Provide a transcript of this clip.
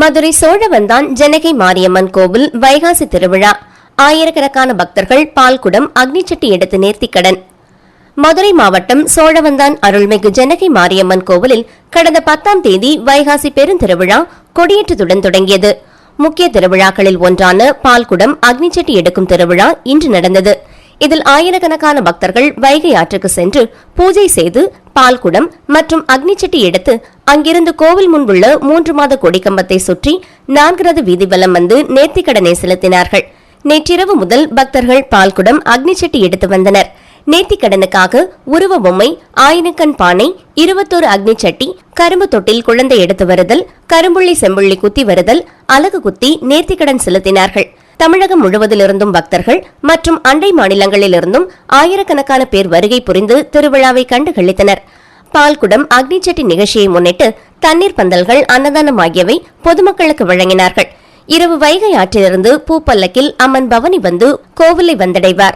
மதுரை சோழவந்தான் ஜனகை மாரியம்மன் கோவில் வைகாசி திருவிழா. ஆயிரக்கணக்கான பக்தர்கள் பால்குடம் அக்னிச்சட்டி எடுத்து நேர்த்திக்கடன். மதுரை மாவட்டம் சோழவந்தான் அருள்மிகு ஜனகை மாரியம்மன் கோவிலில் கடந்த பத்தாம் தேதி வைகாசி பெருந்திருவிழா கொடியேற்றத்துடன் தொடங்கியது. முக்கிய திருவிழாக்களில் ஒன்றான பால்குடம் அக்னிச்சட்டி எடுக்கும் திருவிழா இன்று நடந்தது. இதில் ஆயிரக்கணக்கான பக்தர்கள் வைகை ஆற்றுக்கு சென்று பூஜை செய்து பால்குடம் மற்றும் அக்னிச்சட்டி எடுத்து அங்கிருந்து கோவில் முன்புள்ள மூன்று மாத கொடிக்கம்பத்தை சுற்றி நான்கிறது வீதி வலம் வந்து நேர்த்திக்கடனை செலுத்தினார்கள். நேற்றிரவு முதல் பக்தர்கள் பால்குடம் அக்னிச்சட்டி எடுத்து வந்தனர். நேர்த்திக்கடனுக்காக உருவ பொம்மை ஆயினக்கண் பானை இருபத்தோரு அக்னிச்சட்டி கரும்பு தொட்டில் குழந்தை எடுத்து வருதல் கரும்புள்ளி செம்புள்ளி குத்தி வருதல் அலகு குத்தி நேர்த்திக்கடன் செலுத்தினார்கள். தமிழகம் முழுவதிலிருந்தும் பக்தர்கள் மற்றும் அண்டை மாநிலங்களிலிருந்தும் ஆயிரக்கணக்கான பேர் வருகை புரிந்து திருவிழாவை கண்டு களித்தனர் பால்குடம் அக்னிச்சட்டி நிகழ்ச்சியை முன்னிட்டு தண்ணீர் பந்தல்கள் அன்னதானம் ஆகியவை பொதுமக்களுக்கு வழங்கினார்கள். இரவு வைகை ஆற்றிலிருந்து பூப்பல்லக்கில் அம்மன் பவனி வந்து கோவிலை வந்தடைவார்.